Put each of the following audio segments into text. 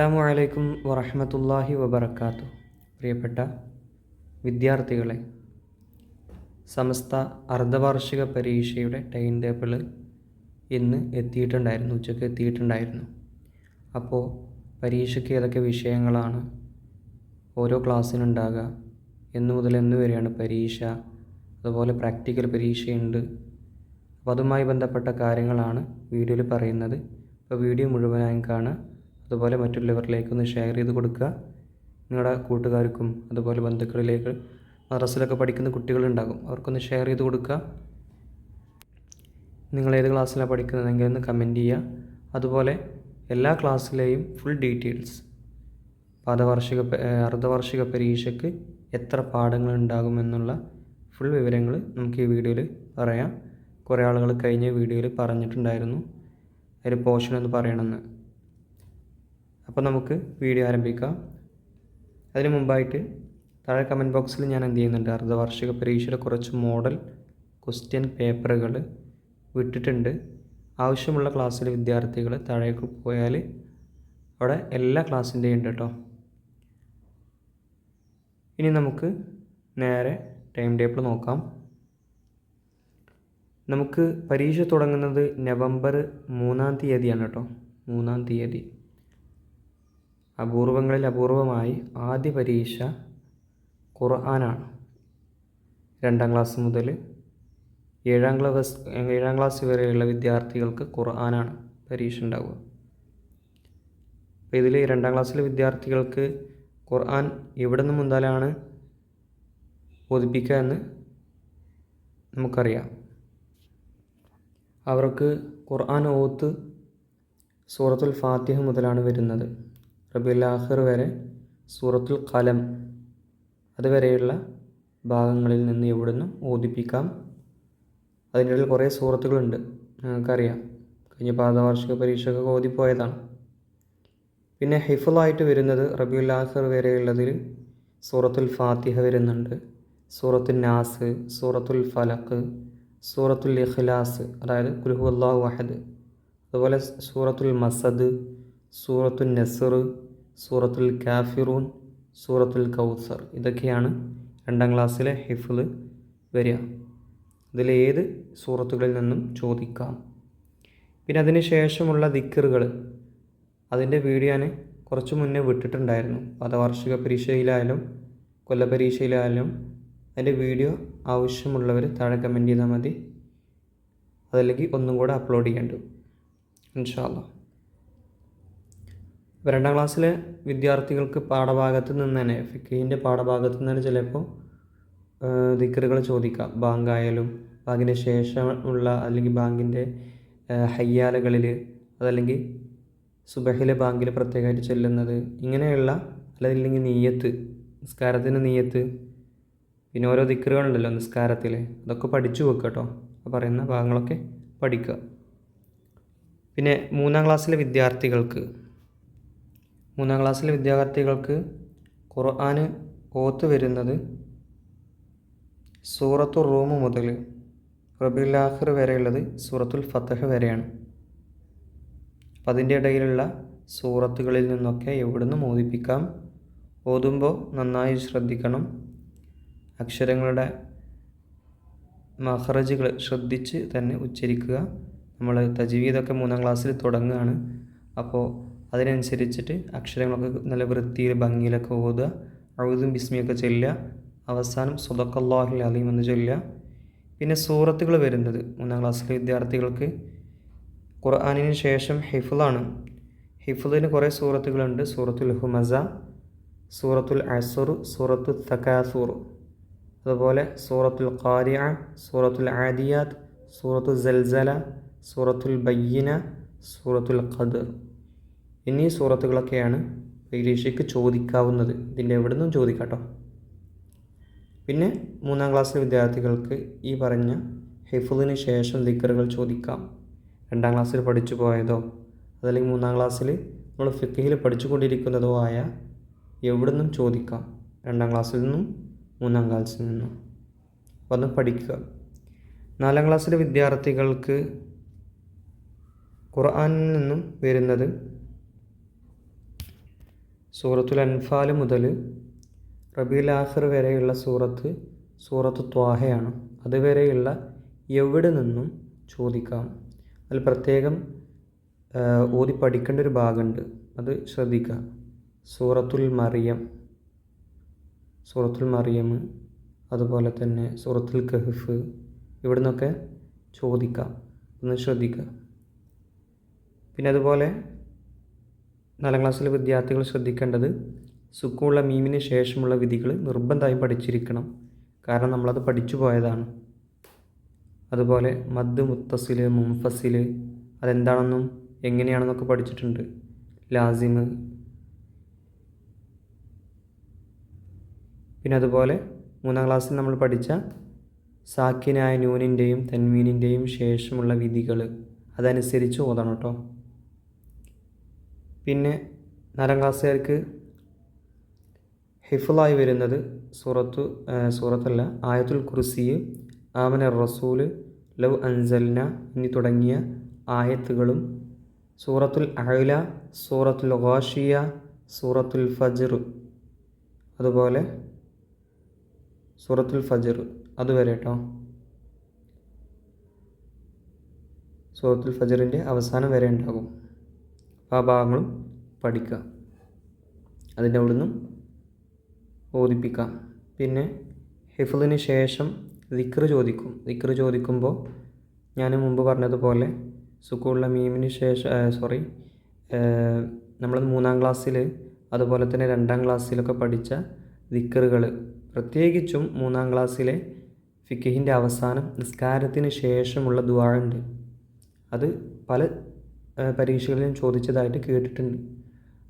അസ്സാമു അലൈക്കും വറഹമത്തല്ലാഹി വബർക്കാത്തു പ്രിയപ്പെട്ട വിദ്യാർത്ഥികളെ സമസ്ത അർദ്ധവാർഷിക പരീക്ഷയുടെ ടൈം ടേബിൾ ഇന്ന് എത്തിയിട്ടുണ്ടായിരുന്നു ഉച്ചയ്ക്ക് എത്തിയിട്ടുണ്ടായിരുന്നു. അപ്പോൾ പരീക്ഷയ്ക്ക് ഏതൊക്കെ വിഷയങ്ങളാണ് ഓരോ ക്ലാസ്സിനുണ്ടാകുക എന്നു മുതൽ എന്ന് വരെയാണ് പരീക്ഷ അതുപോലെ പ്രാക്ടിക്കൽ പരീക്ഷയുണ്ട്. അപ്പോൾ അതുമായി ബന്ധപ്പെട്ട കാര്യങ്ങളാണ് വീഡിയോയിൽ പറയുന്നത്. അപ്പോൾ വീഡിയോ മുഴുവനായും കാണുക. അതുപോലെ മറ്റുള്ളവരിലേക്കൊന്ന് ഷെയർ ചെയ്ത് കൊടുക്കുക. നിങ്ങളുടെ കൂട്ടുകാർക്കും അതുപോലെ ബന്ധുക്കളിലേക്ക് മദ്രസിലൊക്കെ പഠിക്കുന്ന കുട്ടികളുണ്ടാകും. അവർക്കൊന്ന് ഷെയർ ചെയ്ത് കൊടുക്കുക. നിങ്ങൾ ഏത് ക്ലാസ്സിലാണ് പഠിക്കുന്നതെങ്കിൽ ഒന്ന് കമന്റ് ചെയ്യുക. അതുപോലെ എല്ലാ ക്ലാസ്സിലെയും ഫുൾ ഡീറ്റെയിൽസ് പാദവാർഷിക അർദ്ധവാർഷിക പരീക്ഷയ്ക്ക് എത്ര പാഠങ്ങൾ ഉണ്ടാകുമെന്നുള്ള ഫുൾ വിവരങ്ങൾ നമുക്ക് ഈ വീഡിയോയിൽ പറയാം. കുറേ ആളുകൾ കഴിഞ്ഞ വീഡിയോയിൽ പറഞ്ഞിട്ടുണ്ടായിരുന്നു. അതിൽ പോർഷൻ ഒന്ന് പറയണമെന്ന്. അപ്പോൾ നമുക്ക് വീഡിയോ ആരംഭിക്കാം. അതിന് മുമ്പായിട്ട് താഴെ കമന്റ് ബോക്സിൽ ഞാൻ എന്ത് ചെയ്യുന്നുണ്ട് അർദ്ധവാർഷിക പരീക്ഷയുടെ കുറച്ച് മോഡൽ ക്വസ്റ്റ്യൻ പേപ്പറുകൾ വിട്ടിട്ടുണ്ട്. ആവശ്യമുള്ള ക്ലാസ്സിലെ വിദ്യാർത്ഥികൾ താഴേക്ക് പോയാൽ അവിടെ എല്ലാ ക്ലാസ്സിന്റെയും ഉണ്ട് കേട്ടോ ഇനി നമുക്ക് നേരെ ടൈം ടേബിൾ നോക്കാം. നമുക്ക് പരീക്ഷ തുടങ്ങുന്നത് നവംബർ മൂന്നാം തീയതിയാണ് കേട്ടോ മൂന്നാം തീയതി. അപൂർവങ്ങളിൽ അപൂർവമായി ആദ്യ പരീക്ഷ ഖുർആനാണ്. രണ്ടാം ക്ലാസ് മുതൽ ഏഴാം ക്ലാസ് ഏഴാം ക്ലാസ് വരെയുള്ള വിദ്യാർത്ഥികൾക്ക് ഖുർആനാണ് പരീക്ഷ ഉണ്ടാവുക. അപ്പോൾ ഇതിൽ രണ്ടാം ക്ലാസ്സിലെ വിദ്യാർത്ഥികൾക്ക് ഖുർആൻ എവിടെ നിന്ന് മുതലാണ് ബോധിപ്പിക്കുക എന്ന് നമുക്കറിയാം. അവർക്ക് ഖുർആൻ ഓത്ത് സൂറത്തുൽ ഫാത്തിഹ മുതലാണ് വരുന്നത്. റബിയുൽ ആഹിർ വരെ സൂറത്തുൽ കലം അതുവരെയുള്ള ഭാഗങ്ങളിൽ നിന്ന് ഇവിടുന്ന് ഓദിപ്പിക്കാം അതിന്റെ ഇടയിൽ കുറേ സൂറത്തുകളുണ്ട്. നിങ്ങൾക്കറിയാം കഴിഞ്ഞ പാദവാർഷിക പരീക്ഷയൊക്കെ ഓതിപ്പോയതാണ്. പിന്നെ ഹിഫുള്ളായിട്ട് വരുന്നത് റബിയുൽ ആഖിർ വരെയുള്ളതിൽ സൂറത്തുൽ ഫാത്തിഹ വരുന്നുണ്ട്. സൂറത്തുൽ നാസ് സൂറത്തുൽ ഫലക്ക് സൂറത്തുൽ ഇഖ്ലാസ് അതായത് കുൽഹു വഹദ് അതുപോലെ സൂറത്തുൽ മസദ് സൂറത്തുൽ നസർ സൂറത്തുൽ കാഫിറൂൻ സൂറത്തുൽ കൗസർ. ഇതൊക്കെയാണ് രണ്ടാം ക്ലാസ്സിലെ ഹിഫിൾ വരിക. ഏത് സൂറത്തുകളിൽ നിന്നും ചോദിക്കാം. പിന്നെ അതിന് ശേഷമുള്ള ദിക്കറുകൾ അതിന്റെ വീഡിയോ ഞാൻ കുറച്ച് മുന്നേ വിട്ടിട്ടുണ്ടായിരുന്നു. പദവാർഷിക പരീക്ഷയിലായാലും കൊല്ലപരീക്ഷയിലായാലും അതിന്റെ വീഡിയോ ആവശ്യമുള്ളവർ താഴെ കമന്റ് ചെയ്താൽ മതി. അതല്ലെങ്കിൽ ഒന്നും കൂടെ അപ്ലോഡ് ചെയ്യേണ്ടു ഇൻഷാല്ല രണ്ടാം ക്ലാസ്സിലെ വിദ്യാർത്ഥികൾക്ക് പാഠഭാഗത്ത് നിന്ന് തന്നെ ഫിക്കീന്റെ പാഠഭാഗത്ത് നിന്ന് തന്നെ ചിലപ്പോൾ ദിക്കറുകൾ ചോദിക്കാം. ബാങ്കായാലും ബാങ്കിന്റെ ശേഷമുള്ള അല്ലെങ്കിൽ ബാങ്കിന്റെ ഹയ്യാലകളിൽ അതല്ലെങ്കിൽ സുബഹിലെ ബാങ്കിൽ പ്രത്യേകമായിട്ട് ചെല്ലുന്നത് ഇങ്ങനെയുള്ള അല്ലെങ്കിൽ നീയത്ത് നിസ്കാരത്തിന് നീയത്ത് പിന്നെ ഓരോ ദിക്കറുകളുണ്ടല്ലോ നിസ്കാരത്തിൽ അതൊക്കെ പഠിച്ചു വെക്കുക കേട്ടോ. പറയുന്ന ഭാഗങ്ങളൊക്കെ പഠിക്കുക പിന്നെ മൂന്നാം ക്ലാസ്സിലെ വിദ്യാർത്ഥികൾക്ക് മൂന്നാം ക്ലാസ്സിലെ വിദ്യാർത്ഥികൾക്ക് ഖുർആന് ഓത്ത് വരുന്നത് സൂറത്തു റൂമ് മുതൽ റബിലാഹിർ വരെയുള്ളത് സൂറത്തുൽ ഫത്തഹ് വരെയാണ്. അപ്പം അതിന്റെ ഇടയിലുള്ള സൂറത്തുകളിൽ നിന്നൊക്കെ എവിടുന്ന് മോദിപ്പിക്കാം? ഓതുമ്പോൾ നന്നായി ശ്രദ്ധിക്കണം. അക്ഷരങ്ങളുടെ മഹറജുകൾ ശ്രദ്ധിച്ച് തന്നെ ഉച്ചരിക്കുക. നമ്മൾ തജ്വീദൊക്കെ മൂന്നാം ക്ലാസ്സിൽ തുടങ്ങുകയാണ്. അപ്പോൾ അതിനനുസരിച്ചിട്ട് അക്ഷരങ്ങളൊക്കെ നല്ല വൃത്തിയിൽ ഭംഗിയിലൊക്കെ ഓതുക. അഴുതും ബിസ്മിയൊക്കെ ചൊല്ലുക. അവസാനം സുദക്കല്ലാഹിൽ അലീം എന്ന് ചൊല്ലുക. പിന്നെ സൂറത്തുകൾ വരുന്നത് മൂന്നാം ക്ലാസ്സിലെ വിദ്യാർത്ഥികൾക്ക്. ഖുർആാനിന് ശേഷം ഹിഫുലാണ് ഹിഫുലിന് കുറേ സൂറത്തുകളുണ്ട്. സൂറത്തുൽ ഹുമസ സൂറത്തുൽ അസുർ സൂറത്തുൽ തക്കാസൂർ അതുപോലെ സൂറത്തുൽ ഖാരിയ സൂറത്തുൽ ആദിയാത്ത് സൂറത്തുൽ സൽസല സൂറത്തുൽ ബയ്യന സൂറത്തുൽ ഖദർ. എന്നീ സൂറത്തുകളൊക്കെയാണ് പരീക്ഷയ്ക്ക് ചോദിക്കാവുന്നത്. ഇതിന്റെ എവിടെ നിന്നും ചോദിക്കാട്ടോ പിന്നെ മൂന്നാം ക്ലാസ്സിലെ വിദ്യാർത്ഥികൾക്ക് ഈ പറഞ്ഞ ഹിഫുദിന് ശേഷം ദിക്കറുകൾ ചോദിക്കാം. രണ്ടാം ക്ലാസ്സിൽ പഠിച്ചു പോയതോ അതല്ലെങ്കിൽ മൂന്നാം ക്ലാസ്സിൽ നമ്മൾ ഫിക്കഹിൽ പഠിച്ചുകൊണ്ടിരിക്കുന്നതോ ആയ എവിടെ നിന്നും ചോദിക്കാം. രണ്ടാം ക്ലാസ്സിൽ നിന്നും മൂന്നാം ക്ലാസ്സിൽ നിന്നും. വന്ന് പഠിക്കുക. നാലാം ക്ലാസ്സിലെ വിദ്യാർത്ഥികൾക്ക് ഖുർആാനിൽ നിന്നും വരുന്നത് സൂറത്തുൽ അൻഫാൽ മുതൽ റബീൽ ആഖിർ വരെയുള്ള സൂറത്ത് സൂറത്ത് ത്വാഹയാണ്. അതുവരെയുള്ള എവിടെ നിന്നും ചോദിക്കാം. അതിൽ പ്രത്യേകം ഓതി പഠിക്കേണ്ട ഒരു ഭാഗമുണ്ട്. അത് ശ്രദ്ധിക്കുക. സൂറത്തുൽ മറിയം. സൂറത്തുൽ മറിയം. അതുപോലെ തന്നെ സൂറത്തുൽ കഹ്ഫ്. ഇവിടെ നിന്നൊക്കെ ചോദിക്കാം. ഒന്ന് ശ്രദ്ധിക്കുക. പിന്നെ അതുപോലെ നാലാം ക്ലാസ്സിലെ വിദ്യാർത്ഥികൾ ശ്രദ്ധിക്കേണ്ടത് സുക്കുമുള്ള മീമിന് ശേഷമുള്ള വിധികൾ നിർബന്ധമായും പഠിച്ചിരിക്കണം. കാരണം നമ്മളത് പഠിച്ചു പോയതാണ്. അതുപോലെ മദ് മുത്തസിൽ മുംഫസിൽ അതെന്താണെന്നും എങ്ങനെയാണെന്നൊക്കെ പഠിച്ചിട്ടുണ്ട്. ലാസിമ് പിന്നെ അതുപോലെ മൂന്നാം ക്ലാസ്സിൽ നമ്മൾ പഠിച്ച സാക്കിനായ നൂനിന്റെയും തെന്മീനിന്റെയും ശേഷമുള്ള വിധികൾ അതനുസരിച്ച് ഓതണം കേട്ടോ. പിന്നെ നാലാം ക്ലാസ്സുകാർക്ക് ഹിഫുളായി വരുന്നത് സൂറത്തു സൂറത്തല്ല ആയത്തുൽ കുർസി ആമന റസൂൽ ലവ് അൻസൽന എന്നീ തുടങ്ങിയ ആയത്തുകളും സൂറത്തുൽ അഹ്ല സൂറത്തുൽ ഗാഷിയ സൂറത്തുൽ ഫജർ അതുപോലെ സൂറത്തുൽ ഫജർ അതുവരെ കേട്ടോ സൂറത്തുൽ ഫജറിന്റെ അവസാനം വരെ ഉണ്ടാകും. ആ ഭാഗങ്ങളും പഠിക്കുക. അതിന്റെ അവിടെ നിന്നും ബോധിപ്പിക്കാം പിന്നെ ഹിഫിളിന് ശേഷം ദിക്ർ ചോദിക്കും. ദിക്ർ ചോദിക്കുമ്പോൾ ഞാൻ മുമ്പ് പറഞ്ഞതുപോലെ സുക്കൂളിലെ മീമിന് ശേഷം സോറി നമ്മൾ മൂന്നാം ക്ലാസ്സിൽ അതുപോലെ തന്നെ രണ്ടാം ക്ലാസ്സിലൊക്കെ പഠിച്ച ദിക്കറുകൾ പ്രത്യേകിച്ചും മൂന്നാം ക്ലാസ്സിലെ ഫിക്കിഹിന്റെ അവസാനം നിസ്കാരത്തിന് ശേഷമുള്ള ദ്വാഴുണ്ട് അത് പല പരീക്ഷകളിലും ചോദിച്ചതായിട്ട് കേട്ടിട്ടുണ്ട്.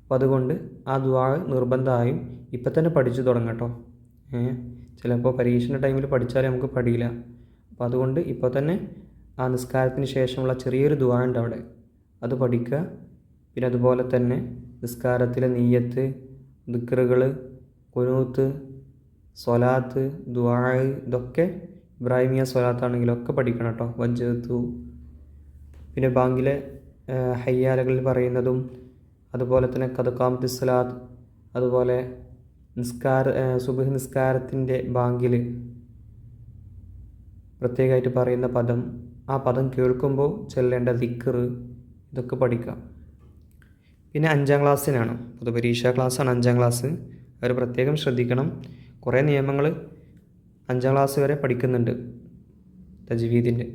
അപ്പോൾ അതുകൊണ്ട് ആ ദ്വാ നിർബന്ധമായും ഇപ്പം തന്നെ പഠിച്ചു തുടങ്ങട്ടോ ചിലപ്പോൾ പരീക്ഷയുടെ ടൈമിൽ പഠിച്ചാലേ നമുക്ക് പഠിയില്ല. അപ്പോൾ അതുകൊണ്ട് ഇപ്പോൾ തന്നെ ആ നിസ്കാരത്തിന് ശേഷമുള്ള ചെറിയൊരു ദ്വാ ഉണ്ട് അവിടെ. അത് പഠിക്കുക. പിന്നെ അതുപോലെ തന്നെ നിസ്കാരത്തിലെ നീയത്ത് ദിക്കറുകൾ കുനൂത്ത് സ്വലാത്ത് ദ്വാ ഇതൊക്കെ ഇബ്രാഹിമിയ സ്വലാത്താണെങ്കിലൊക്കെ പഠിക്കണം കേട്ടോ വജ്ജത്തു പിന്നെ ബാങ്കിലെ ഹയ്യാലകളിൽ പറയുന്നതും അതുപോലെ തന്നെ കഥക്കാം തിസ്ലാദ് അതുപോലെ നിസ്കാര സുബഹ് നിസ്കാരത്തിന്റെ ബാങ്കിൽ പ്രത്യേകമായിട്ട് പറയുന്ന പദം ആ പദം കേൾക്കുമ്പോൾ ചെല്ലേണ്ട ദിക്കർ ഇതൊക്കെ പഠിക്കാം. പിന്നെ അഞ്ചാം ക്ലാസ്സിനാണ് പൊതുപരീക്ഷാ ക്ലാസ്സാണ് അഞ്ചാം ക്ലാസ്. അവർ പ്രത്യേകം ശ്രദ്ധിക്കണം. കുറേ നിയമങ്ങൾ അഞ്ചാം ക്ലാസ് വരെ പഠിക്കുന്നുണ്ട് തജ്വീദിന്റെ.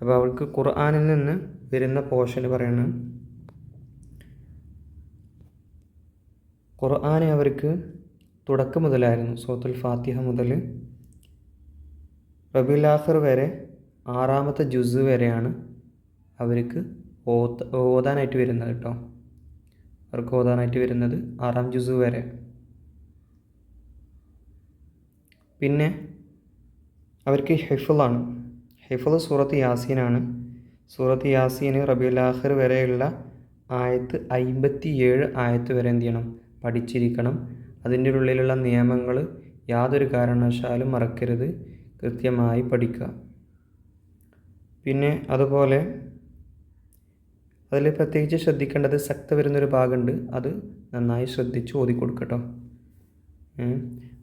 അപ്പോൾ അവൾക്ക് ഖുർആാനിൽ നിന്ന് വരുന്ന പോർഷന് പറയുന്നത് ഖുർആാനെ അവർക്ക് തുടക്കം മുതലായിരുന്നു സോത്തുൽ ഫാത്തിഹ മുതൽ റബിലാഖർ വരെ ആറാമത്തെ ജുസ് വരെയാണ് അവർക്ക് ഓത്ത് ഓതാനായിട്ട് വരുന്നത് കേട്ടോ അവർക്ക് ഓതാനായിട്ട് വരുന്നത് ആറാം ജുസ് വരെ. പിന്നെ അവർക്ക് ഹെഫിളാണ്. ഹെഫിൾ സൂറത്ത് യാസീനാണ്. സൂറത്ത് യാസീന് റബിയുലാഖർ വരെയുള്ള ആയത്ത് അമ്പത്തി ഏഴ് ആയത്ത് വരെ എന്ത് ചെയ്യണം പഠിച്ചിരിക്കണം അതിൻ്റെ ഉള്ളിലുള്ള നിയമങ്ങൾ യാതൊരു കാരണവശാലും മറക്കരുത് കൃത്യമായി പഠിക്കുക പിന്നെ അതുപോലെ അതിൽ പ്രത്യേകിച്ച് ശ്രദ്ധിക്കേണ്ടത് ശക്ത വരുന്നൊരു ഭാഗമുണ്ട് അത് നന്നായി ശ്രദ്ധിച്ച് ഓതി കൊടുക്കട്ടോ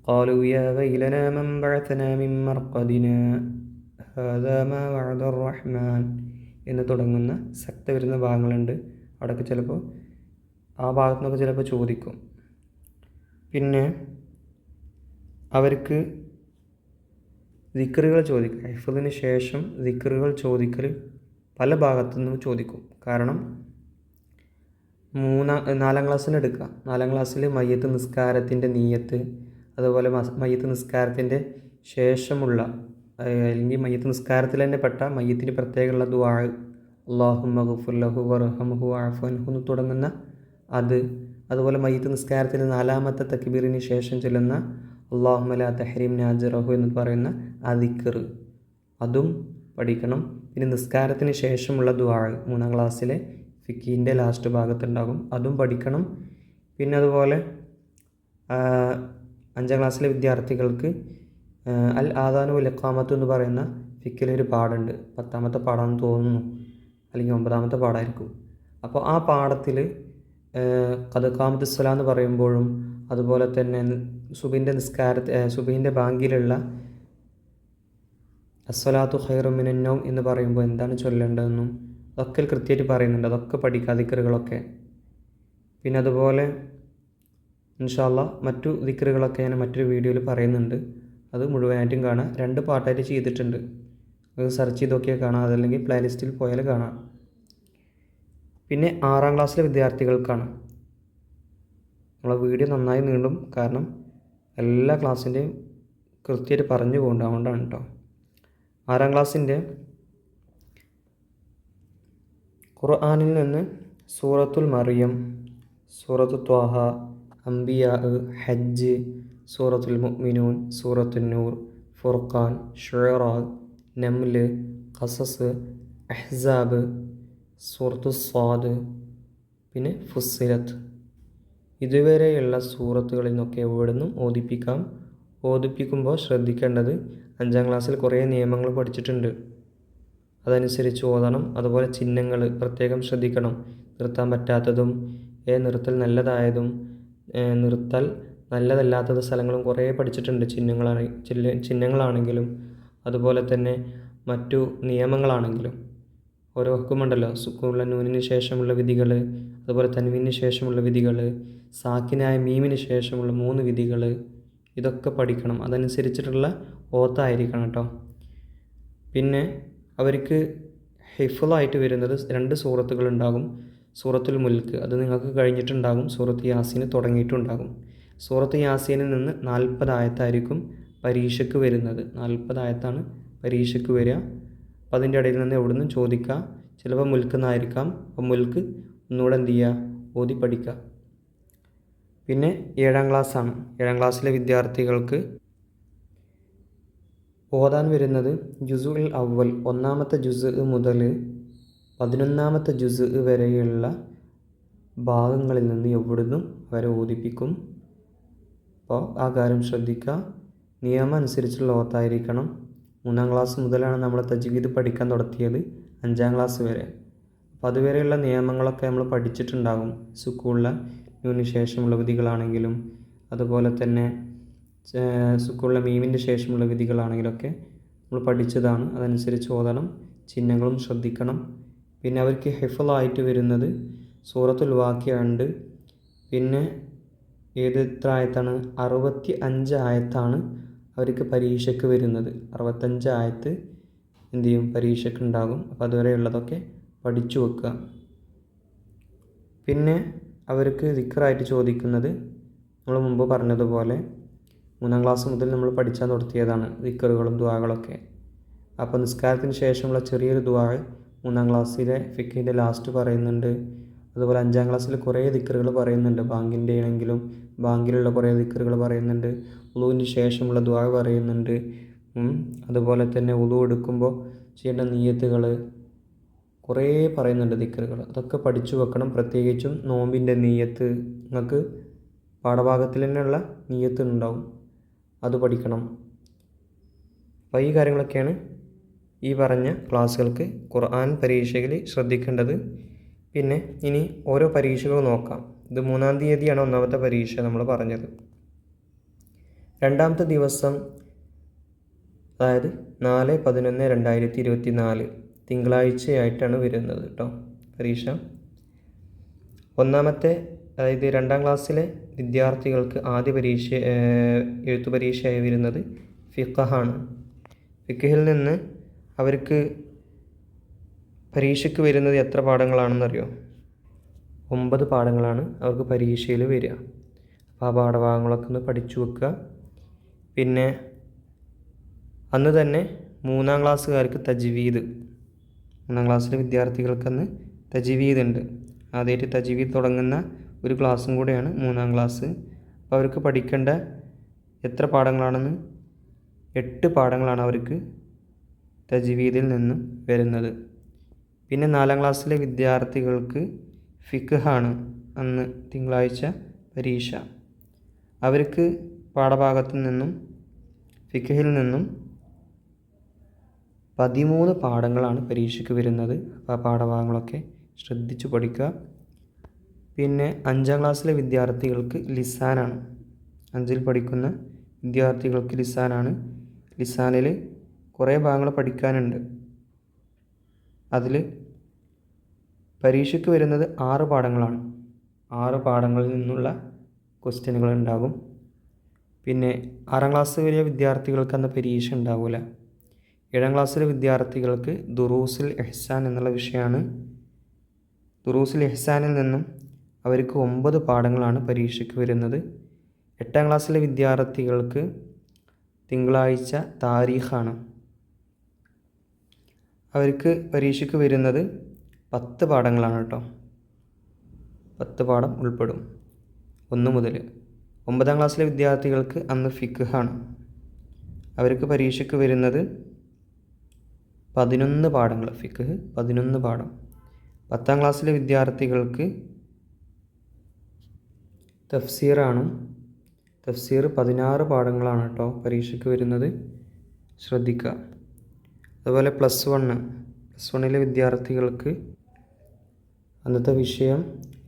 قالوا يا ويلنا من بعثنا من مرقدنا هذا ما وعد الرحمن എന്ന് തുടങ്ങുന്ന സക്ത വരുന്ന ഭാഗങ്ങളുണ്ട്. അവിടെയൊക്കെ ചിലപ്പോൾ ആ ഭാഗത്തു നിന്നൊക്കെ ചിലപ്പോൾ ചോദിക്കും. പിന്നെ അവർക്ക് ദിക്കറുകൾ ചോദിക്കും. ഹൈഫദിന് ശേഷം ദിക്കറുകൾ ചോദിക്കൽ പല ഭാഗത്തു നിന്നും ചോദിക്കും. കാരണം മൂന്നാം നാലാം ക്ലാസ്സിൽ എടുക്കുക. നാലാം ക്ലാസ്സിൽ മയ്യത്ത് നിസ്കാരത്തിന്റെ നീയത്ത് അതുപോലെ മയ്യത്ത് നിസ്കാരത്തിന്റെ ശേഷമുള്ള അല്ലെങ്കിൽ മയ്യത്ത് നിസ്കാരത്തിൽ തന്നെ പെട്ട മയ്യത്തിന് പ്രത്യേകമുള്ള ദുആ അള്ളാഹു മഹുഫുല്ലഹു വർഹമുഹു ആഫൻഹു എന്ന് തുടങ്ങുന്ന അത്. അതുപോലെ മയ്യത്ത് നിസ്കാരത്തിന്റെ നാലാമത്തെ തക്ബീറിന് ശേഷം ചൊല്ലുന്ന അള്ളാഹുമല തഹരീം നാജറഹു എന്ന് പറയുന്ന ആ ദിക്കർ അതും പഠിക്കണം. പിന്നെ നിസ്കാരത്തിന് ശേഷമുള്ള ദുആ മൂന്നാം ക്ലാസ്സിലെ ഫിക്കീന്റെ ലാസ്റ്റ് ഭാഗത്തുണ്ടാകും. അതും പഠിക്കണം. പിന്നെ അതുപോലെ അഞ്ചാം ക്ലാസ്സിലെ വിദ്യാർത്ഥികൾക്ക് അൽ ആദാനു ലക്കാമത്ത് എന്ന് പറയുന്ന ഫിക്കിലൊരു പാടുണ്ട്. പത്താമത്തെ പാടാണെന്ന് തോന്നുന്നു. അല്ലെങ്കിൽ ഒമ്പതാമത്തെ പാടായിരിക്കും. അപ്പോൾ ആ പാടത്തിൽ കഥക്കാമത്ത് സ്വല എന്ന് പറയുമ്പോഴും അതുപോലെ തന്നെ സുബിന്റെ നിസ്കാര സുബിന്റെ ബാങ്കിലുള്ള അസ്വലാത്തു ഖൈറുമിനന്നോം എന്ന് പറയുമ്പോൾ എന്താണ് ചൊല്ലേണ്ടതെന്നും അതൊക്കെ കൃത്യമായിട്ട് പറയുന്നുണ്ട്. അതൊക്കെ പഠിക്കുക ദിക്കറുകളൊക്കെ പിന്നെ അതുപോലെ ഇൻഷാല്ല മറ്റു ദിക്കറുകളൊക്കെ ഞാൻ മറ്റൊരു വീഡിയോയിൽ പറയുന്നുണ്ട്. അത് മുഴുവനായിട്ടും കാണാം. രണ്ട് പാട്ടായിട്ട് ചെയ്തിട്ടുണ്ട്. അത് സെർച്ച് ചെയ്ത് നോക്കിയാൽ കാണാം. അതല്ലെങ്കിൽ പ്ലേലിസ്റ്റിൽ പോയാൽ കാണാം. പിന്നെ ആറാം ക്ലാസ്സിലെ വിദ്യാർത്ഥികൾക്കാണ് നമ്മളെ വീഡിയോ നന്നായി നീളും കാരണം എല്ലാ ക്ലാസ്സിന്റെയും കൃത്യമായിട്ട് പറഞ്ഞു പോകേണ്ട. അതുകൊണ്ടാണ് കേട്ടോ ആറാം ക്ലാസ്സിന്റെ ഖുർആാനിൽ നിന്ന് സൂറത്തുൽ മറിയം സൂറത്തു ത്വാഹ അംബിയാ ഹജ്ജ് സൂറത്തുൽ മുഅ്മിനൂൻ സൂറത്തുൽ നൂർ ഫുർഖാൻ ഷുറ നംൽ ഖസസ് അഹ്സാബ് സൂറത്തു സ്വാദ് പിന്നെ ഫുസിലത്ത് ഇതുവരെയുള്ള സൂറത്തുകളിൽ നിന്നൊക്കെ എവിടുന്നും ഓതിപ്പിക്കാം. ഓദിപ്പിക്കാം ഓദിപ്പിക്കുമ്പോൾ ശ്രദ്ധിക്കേണ്ടത് അഞ്ചാം ക്ലാസ്സിൽ കുറേ നിയമങ്ങൾ പഠിച്ചിട്ടുണ്ട്. അതനുസരിച്ച് ഓതണം. അതുപോലെ ചിഹ്നങ്ങൾ പ്രത്യേകം ശ്രദ്ധിക്കണം. നിർത്താൻ പറ്റാത്തതും ഏ നിർത്തൽ നല്ലതായതും നിർത്തൽ നല്ലതല്ലാത്തത് സ്ഥലങ്ങളും കുറേ പഠിച്ചിട്ടുണ്ട്. ചിഹ്നങ്ങളാണ് ചിഹ്നങ്ങളാണെങ്കിലും അതുപോലെ തന്നെ മറ്റു നിയമങ്ങളാണെങ്കിലും. ഓരോ ഹുക്കുമുണ്ടല്ലോ സുക്കൂറുള്ള നൂനിന് ശേഷമുള്ള വിധികൾ അതുപോലെ തൻവീന് ശേഷമുള്ള വിധികൾ സാക്കിനായ മീമിന് ശേഷമുള്ള മൂന്ന് വിധികൾ ഇതൊക്കെ പഠിക്കണം. അതനുസരിച്ചിട്ടുള്ള ഓത്തായിരിക്കണം കേട്ടോ. പിന്നെ അവർക്ക് ഹിഫുള്ളായിട്ട് വരുന്നത് രണ്ട് സൂറത്തുകൾ ഉണ്ടാകും സൂറത്തുൽ മുൽക്ക് അത് നിങ്ങൾക്ക് കഴിഞ്ഞിട്ടുണ്ടാകും. സൂറത്ത് യാസിന് തുടങ്ങിയിട്ടുണ്ടാകും. സൂറത്ത് യാസീനിൽ നിന്ന് നാൽപ്പതായത്തായിരിക്കും പരീക്ഷയ്ക്ക് വരുന്നത്. നാൽപ്പതായത്താണ് പരീക്ഷയ്ക്ക് വരിക. അപ്പോൾ അതിന്റെ ഇടയിൽ നിന്ന് എവിടെ നിന്നും ചോദിക്കുക? ചിലപ്പോൾ മുൽക്കുന്നായിരിക്കാം അപ്പം മുൽക്ക് ഒന്നുകൂടെ എന്ത് ചെയ്യുക? ഓതി പഠിക്കുക. പിന്നെ ഏഴാം ക്ലാസ്സാണ്. ഏഴാം ക്ലാസ്സിലെ വിദ്യാർത്ഥികൾക്ക് ഓതാൻ വരുന്നത് ജുസു ഉൽ അവൽ ഒന്നാമത്തെ ജുസ് മുതൽ പതിനൊന്നാമത്തെ ജുസ് വരെയുള്ള ഭാഗങ്ങളിൽ നിന്ന് എവിടുന്നും അവരെ ഓദിപ്പിക്കും അപ്പോൾ ആ കാര്യം ശ്രദ്ധിക്കുക. നിയമം അനുസരിച്ചുള്ള ഓത്തായിരിക്കണം മൂന്നാം ക്ലാസ് മുതലാണ് നമ്മൾ തജ്വീദ് പഠിക്കാൻ തുടങ്ങിയത് അഞ്ചാം ക്ലാസ് വരെ. അപ്പോൾ അതുവരെയുള്ള നിയമങ്ങളൊക്കെ നമ്മൾ പഠിച്ചിട്ടുണ്ടാകും സ്കൂളിലെ ന്യൂന് ശേഷമുള്ള വിധികളാണെങ്കിലും അതുപോലെ തന്നെ സ്കൂളിലെ മീമിന്റെ ശേഷമുള്ള വിധികളാണെങ്കിലൊക്കെ നമ്മൾ പഠിച്ചതാണ്. അതനുസരിച്ച് ഓതണം ചിഹ്നങ്ങളും ശ്രദ്ധിക്കണം. പിന്നെ അവർക്ക് ഹെഫലായിട്ട് വരുന്നത് സൂറത്തുൽ വാക്കിയുണ്ട് പിന്നെ ഏത് എത്ര ആയത്താണ് അറുപത്തി അഞ്ച് ആയത്താണ് അവർക്ക് പരീക്ഷയ്ക്ക് വരുന്നത്. അറുപത്തഞ്ച് ആയത്ത് എന്ത് ചെയ്യും? പരീക്ഷയ്ക്ക് ഉണ്ടാകും. അപ്പോൾ അതുവരെയുള്ളതൊക്കെ പഠിച്ചു വെക്കുക. പിന്നെ അവർക്ക് ദിക്കറായിട്ട് ചോദിക്കുന്നത് നമ്മൾ മുമ്പ് പറഞ്ഞതുപോലെ മൂന്നാം ക്ലാസ് മുതൽ നമ്മൾ പഠിച്ചാൽ നടത്തിയതാണ് ദിക്കറുകളും ദ്വാകളൊക്കെ അപ്പോൾ നിസ്കാരത്തിന് ശേഷമുള്ള ചെറിയൊരു ദ്വാ മൂന്നാം ക്ലാസ്സിലെ ഫിക്കിന്റെ ലാസ്റ്റ് പറയുന്നുണ്ട്. അതുപോലെ അഞ്ചാം ക്ലാസ്സിൽ കുറേ ദിക്കറുകൾ പറയുന്നുണ്ട്. ബാങ്കിന്റെ ആണെങ്കിലും ബാങ്കിലുള്ള കുറേ ദിക്കറുകൾ പറയുന്നുണ്ട്. ഉളുവിന് ശേഷമുള്ള ദ്വാ പറയുന്നുണ്ട്. അതുപോലെ തന്നെ ഉളു എടുക്കുമ്പോൾ ചെയ്യേണ്ട നീയത്തുകൾ കുറേ പറയുന്നുണ്ട് ദിക്കറുകൾ അതൊക്കെ പഠിച്ചു വെക്കണം. പ്രത്യേകിച്ചും നോമ്പിന്റെ നീയത്ത്. നിങ്ങൾക്ക് പാഠഭാഗത്തിൽ തന്നെയുള്ള നീയത്ത് ഉണ്ടാവും. അത് പഠിക്കണം. അപ്പോൾ ഈ കാര്യങ്ങളൊക്കെയാണ് ഈ പറഞ്ഞ ക്ലാസ്സുകൾക്ക് ഖുർആൻ പരീക്ഷയിൽ ശ്രദ്ധിക്കേണ്ടത്. പിന്നെ ഇനി ഓരോ പരീക്ഷകൾ നോക്കാം. ഇത് മൂന്നാം തീയതിയാണ് ഒന്നാമത്തെ പരീക്ഷ നമ്മൾ പറഞ്ഞത്. രണ്ടാമത്തെ ദിവസം അതായത് നാല് പതിനൊന്ന് രണ്ടായിരത്തി ഇരുപത്തി നാല് തിങ്കളാഴ്ചയായിട്ടാണ് വരുന്നത് കേട്ടോ പരീക്ഷ. ഒന്നാമത്തെ അതായത് രണ്ടാം ക്ലാസ്സിലെ വിദ്യാർത്ഥികൾക്ക് ആദ്യ പരീക്ഷ എഴുത്തു പരീക്ഷയായി വരുന്നത് ഫിഖഹാണ്. ഫിഖഹിൽ നിന്ന് അവർക്ക് പരീക്ഷയ്ക്ക് വരുന്നത് എത്ര പാഠങ്ങളാണെന്നറിയോ? ഒമ്പത് പാഠങ്ങളാണ് അവർക്ക് പരീക്ഷയിൽ വരിക. അപ്പോൾ ആ പാഠഭാഗങ്ങളൊക്കെ ഒന്ന് പഠിച്ചു വെക്കുക. പിന്നെ അന്ന് തന്നെ മൂന്നാം ക്ലാസ്സുകാർക്ക് തജ്വീദ്. മൂന്നാം ക്ലാസ്സിലെ വിദ്യാർത്ഥികൾക്കന്ന് തജ്വീദ് ഉണ്ട്. ആദ്യമായിട്ട് തജ്വീദ് തുടങ്ങുന്ന ഒരു ക്ലാസ്സും കൂടെയാണ് മൂന്നാം ക്ലാസ് അപ്പോൾ അവർക്ക് പഠിക്കേണ്ട എത്ര പാഠങ്ങളാണെന്ന് എട്ട് പാഠങ്ങളാണ് അവർക്ക് തജ്വീദിൽ നിന്നും വരുന്നത്. പിന്നെ നാലാം ക്ലാസ്സിലെ വിദ്യാർത്ഥികൾക്ക് ഫിഖാണ് അന്ന് തിങ്കളാഴ്ച പരീക്ഷ. അവർക്ക് പാഠഭാഗത്തു നിന്നും ഫിഖഹിൽ നിന്നും പതിമൂന്ന് പാഠങ്ങളാണ് പരീക്ഷയ്ക്ക് വരുന്നത്. അപ്പോൾ ആ പാഠഭാഗങ്ങളൊക്കെ ശ്രദ്ധിച്ചു പഠിക്കുക. പിന്നെ അഞ്ചാം ക്ലാസ്സിലെ വിദ്യാർത്ഥികൾക്ക് ലിസാനാണ്. അഞ്ചിൽ പഠിക്കുന്ന വിദ്യാർത്ഥികൾക്ക് ലിസാനാണ്. ലിസാനിൽ കുറേ ഭാഗങ്ങൾ പഠിക്കാനുണ്ട്. അതിൽ പരീക്ഷയ്ക്ക് വരുന്നത് ആറ് പാഠങ്ങളാണ്. ആറ് പാഠങ്ങളിൽ നിന്നുള്ള ക്വസ്റ്റ്യനുകൾ ഉണ്ടാകും. പിന്നെ ആറാം ക്ലാസ് വരെ വിദ്യാർത്ഥികൾക്ക് അന്ന് പരീക്ഷ ഉണ്ടാവില്ല ഏഴാം ക്ലാസ്സിലെ വിദ്യാർത്ഥികൾക്ക് ദുറൂസുൽ എഹ്സാൻ എന്നുള്ള വിഷയമാണ്. ദുറൂസുൽ എഹ്സാനിൽ നിന്നും അവർക്ക് ഒമ്പത് പാഠങ്ങളാണ് പരീക്ഷയ്ക്ക് വരുന്നത്. എട്ടാം ക്ലാസ്സിലെ വിദ്യാർത്ഥികൾക്ക് തിങ്കളാഴ്ച താരീഖാണ്. അവർക്ക് പരീക്ഷയ്ക്ക് വരുന്നത് പത്ത് പാഠങ്ങളാണ് കേട്ടോ. പത്ത് പാഠം ഉൾപ്പെടും. ഒന്ന് മുതൽ ഒമ്പതാം ക്ലാസ്സിലെ വിദ്യാർത്ഥികൾക്ക് അന്ന് ഫിഖാണ്. അവർക്ക് പരീക്ഷയ്ക്ക് വരുന്നത് പതിനൊന്ന് പാഠങ്ങൾ ഫിഖ് പതിനൊന്ന് പാഠം. പത്താം ക്ലാസ്സിലെ വിദ്യാർത്ഥികൾക്ക് തഫ്സീറാണ്. തഫ്സീർ പതിനാറ് പാഠങ്ങളാണ് കേട്ടോ പരീക്ഷയ്ക്ക് വരുന്നത്. ശ്രദ്ധിക്കുക അതുപോലെ പ്ലസ് വണ്ണ് പ്ലസ് വണ്ണിലെ വിദ്യാർത്ഥികൾക്ക് അന്നത്തെ വിഷയം